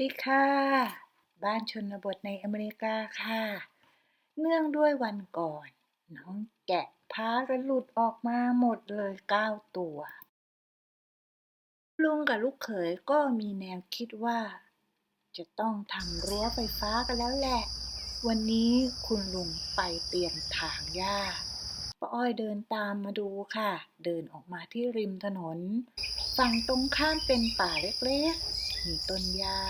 ดีค่ะ บ้านชนบทในอเมริกาค่ะ เนื่องด้วยวันก่อน น้องแกะพากันหลุดออกมาหมดเลยเก้าตัว ลุงกับลูกเขยก็มีแนวคิดว่า จะต้องทำรั้วไฟฟ้ากันแล้วแหละ วันนี้คุณลุงไปเตรียมถางหญ้า ป้าอ้อยเดินตามมาดูค่ะ เดินออกมาที่ริมถนน ฝั่งตรงข้ามเป็นป่าเล็กๆ มีต้นหญ้า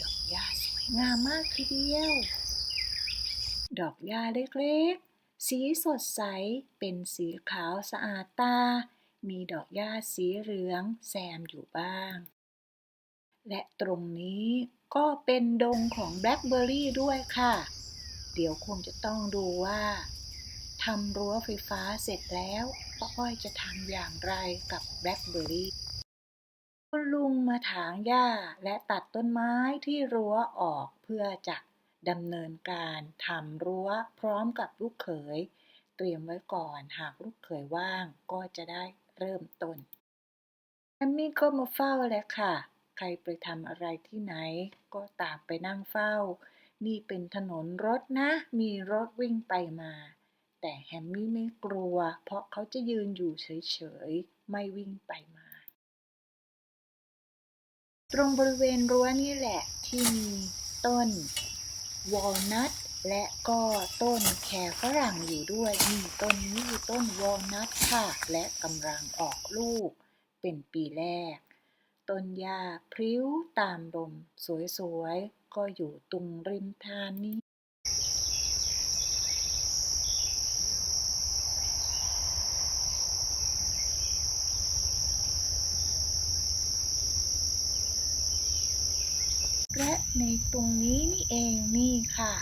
ดอกหญ้าสวยงามมากทีเดียว ดอกหญ้าเล็กๆ สีสดใส เป็นสีขาวสะอาดตา มีดอกหญ้าสีเหลืองแซมอยู่บ้าง และตรงนี้ก็เป็นดงของแบล็คเบอร์รี่ด้วยค่ะ เดี๋ยวคงจะต้องดูว่า ทำรั้วไฟฟ้าเสร็จแล้วป้าอ้อยจะทำอย่างไรกับแบล็คเบอร์รี่คุณลุงมาถางหญ้าและตัดต้นไม้ที่รั้วออกเพื่อจะดำเนินการทำรั้วพร้อมกับลูกเขย เตรียมไว้ก่อนหากลูกเขยว่างก็จะได้เริ่มต้นแอมมี่ก็มาเฝ้าแล้วค่ะ ใครไปทำอะไรที่ไหน ก็ตามไปนั่งเฝ้า นี่เป็นถนนรถนะ มีรถวิ่งไปมา แต่แฮมมี่ไม่กลัว เพราะเขาจะยืนอยู่เฉยๆ ไม่วิ่งไปมา ตรงบริเวณรั้วนี่แหละที่มีต้นวอลนัทและก็ต้นแครฝรั่งอยู่ด้วยนี่ต้นนี้คือต้นวอลนัทค่ะ และกำลังออกลูก เป็นปีแรก ต้นหญ้าพริ้วตามลมสวยๆ ก็อยู่ตรงริมทานนี้ ในตรงนี้นี่เองนี่ค่ะ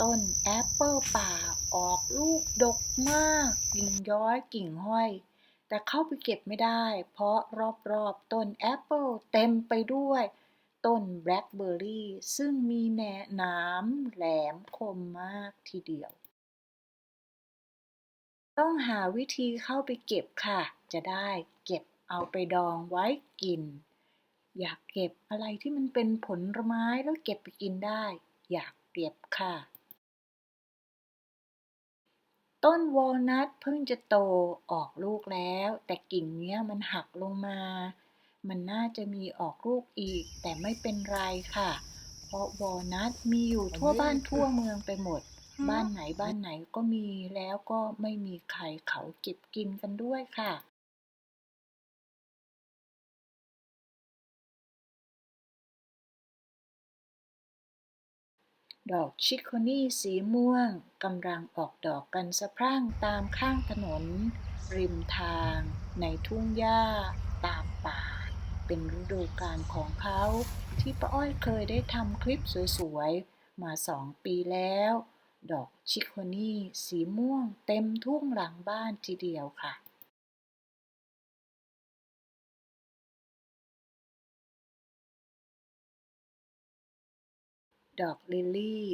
ต้นแอปเปิลป่าออกลูกดกมาก กิ่งย้อยกิ่งห้อย แต่เข้าไปเก็บไม่ได้ เพราะรอบๆต้นแอปเปิลเต็มไปด้วย ต้นแบล็คเบอร์รี่ซึ่งมีแหนน้ำแหลมคมมากทีเดียว ต้องหาวิธีเข้าไปเก็บค่ะ จะได้เก็บเอาไปดองไว้กิน อยากเก็บอะไรที่มันเป็นผลไม้แล้วเก็บไปกินได้ อยากเก็บค่ะ ต้นวอลนัทเพิ่งจะโตออกลูกแล้ว แต่กิ่งเนี้ยมันหักลงมา มันน่าจะมีออกลูกอีก แต่ไม่เป็นไรค่ะ เพราะวอลนัทมีอยู่ทั่วบ้านทั่วเมืองไปหมด บ้านไหนบ้านไหนก็มีแล้วก็ไม่มีใครเขาเก็บกินกันด้วยค่ะ ดอกชิคโคนี่สีม่วงกำลังออกดอกกันสะพรั่งตามข้างถนน ริมทาง ในทุ่งหญ้า ตามป่า เป็นฤดูกาลของเขา ที่ป้าอ้อยเคยได้ทำคลิปสวยๆ มาสองปีแล้ว ดอกชิคโคนี่สีม่วงเต็มทุ่งหลังบ้านทีเดียวค่ะ ดอกลิลลี่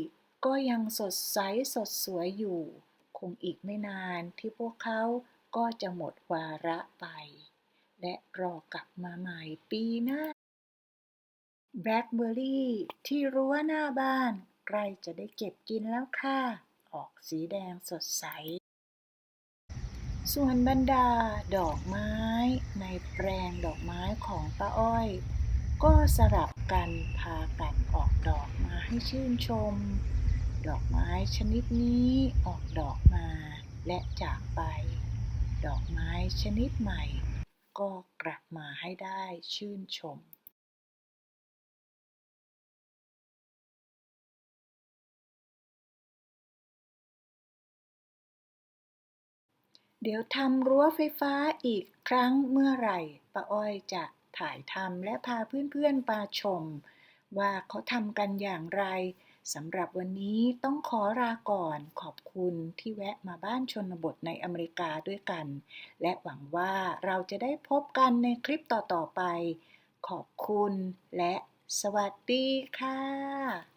ก็ยังสดใสสดสวยอยู่ คงอีกไม่นานที่พวกเขาก็จะหมดวาระไป และรอกลับมาใหม่ปีหน้าแบล็คเบอร์รี่ที่รั้วหน้าบ้านใกล้จะได้เก็บกินแล้วค่ะ ออกสีแดงสดใส ส่วนบรรดาดอกไม้ในแปลงดอกไม้ของป้าอ้อย ก็สลับกันพากันออกดอกมาให้ชื่นชม ดอกไม้ชนิดนี้ออกดอกมาและจากไป ดอกไม้ชนิดใหม่ ก็กลับมาให้ได้ชื่นชมเดี๋ยวทำรั้วไฟฟ้าอีกครั้งเมื่อไหร่ป้าอ้อยจะ ถ่ายทำและพาเพื่อนๆมาชม ว่าเขาทำกันอย่างไรสำหรับวันนี้ต้องขอลาก่อนขอบคุณที่แวะมาบ้านชนบทในอเมริกาด้วยกัน และหวังว่าเราจะได้พบกันในคลิปต่อๆไป ขอบคุณและสวัสดีค่ะ